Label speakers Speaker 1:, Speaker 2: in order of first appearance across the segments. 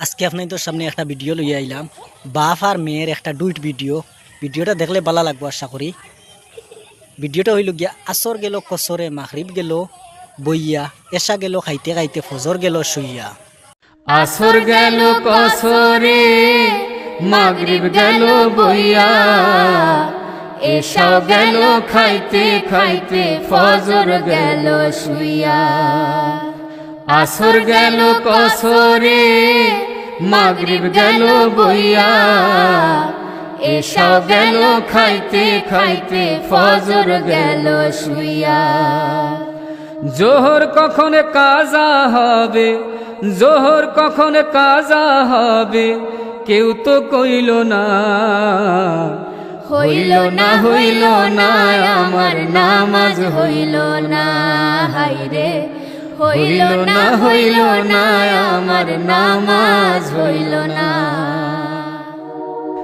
Speaker 1: আজকে আপনাদের সামনে একটা ভিডিও লইয়া আইলাম। বাপ আর মেয়ের একটা ডুইট ভিডিও ভিডিওটা দেখলে ভালো লাগবো আশা করি। ভিডিওটা হইল গিয়া, আসর গেল, কসরে মাখরিব গেল, বইয়া, এসা গেল, খাইতে খাইতে ফজর গেল, শুইয়া।
Speaker 2: আসর গেল, কসরে মাগরিব গেল, বইয়া। এসা গেল, খাইতে খাইতে ফজর গেল, শুইয়া। আসর গেল কসরে, মাগরিব গেল বইয়া। এসা গেল খাইতে খাইতে, ফজর গেল শুইয়া। জোহর কখন কাজা হবে, জোহর কখন কাজা হবে, কেউ তো কইল না। হইল না হইল না, আমার নামাজ হইল না। হাইরে হইল না হইল না, আমার নামাজ হইল না।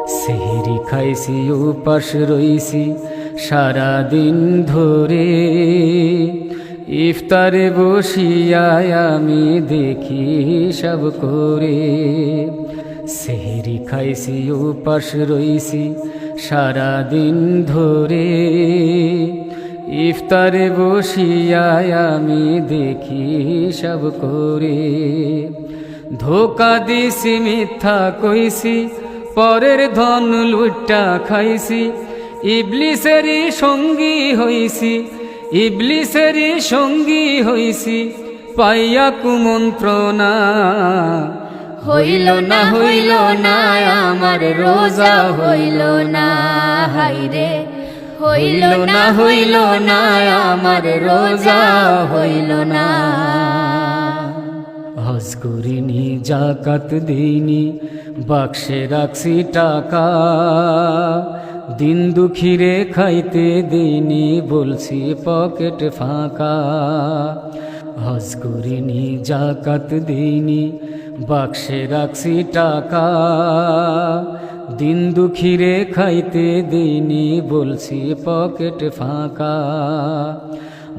Speaker 2: সেহরি খাইছি, উপাস রইছি, সারাদিন ধরে। ইফতারে বসিয়ায় আমি দেখি সব করে। সেহরি খাইছি, উপাস রইছি, সারাদিন ধরে। ইফতারে বসিয়ায় আমি দেখি সব করে। ধোকা দিছি মিথ্যা কইছি পরের ধন লুট্টা খাইছি। ইবলিসেরই সঙ্গী হইছি ইবলিসেরই সঙ্গী হইছি পাইয়া কুমন্ত্রণা। হইল না হইল না আমার রোজা হইল না। হাইরে হইল না হইল না আমার রোজা হইল না। হজ করিনি জাকাত দিইনি বাক্সে রাখছি টাকা দিন দুঃখীরে খাইতে দিইনি বলছি পকেট ফাঁকা। হজ করিনি জাকাত দিইনি বাক্সে রাখছি টাকা দিন দুঃখীরে খাইতে দিইনি, বলছি পকেট ফাঁকা।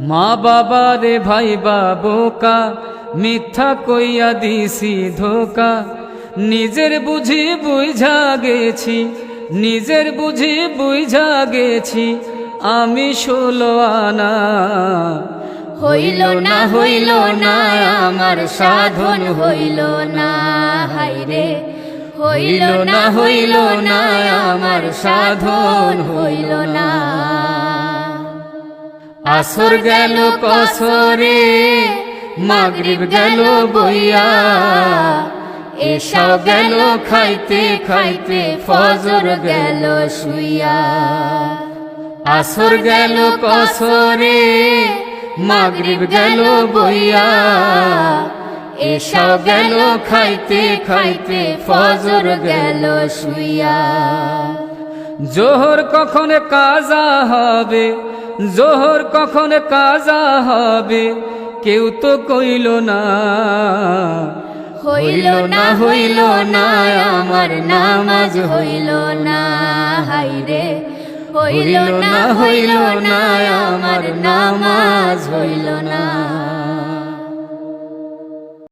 Speaker 2: মা বাবা রে ভাই বাবোকা মিথ্যা কইয়া দিছি ধোকা। নিজের বুঝি বুঝা গেছি, নিজের বুঝি বুঝা গেছি, আমি ষোলো আনা। হইল না হইল না, আমার সাধন হইল না হাইরে হইল না হইল না, আমার সাধন হইল না। আসর গেল কসরে, মাগরিব গেল বইয়া এসা গেল খাইতে খাইতে, ফজর গেল শুইয়া। আসর গেল কসরে, মাগরিব গেল বইয়া এসা গেল, খাইতে খাইতে, ফজর গেল শুইয়া। জোহর কখন কাজা হবে, জোহর কখন কাজা হবে, কেউ তো কইল না। হইল না হইল না, আমার নামাজ হইল না, হাইরে। হইল না হইল না, আমার নামাজ হইল না।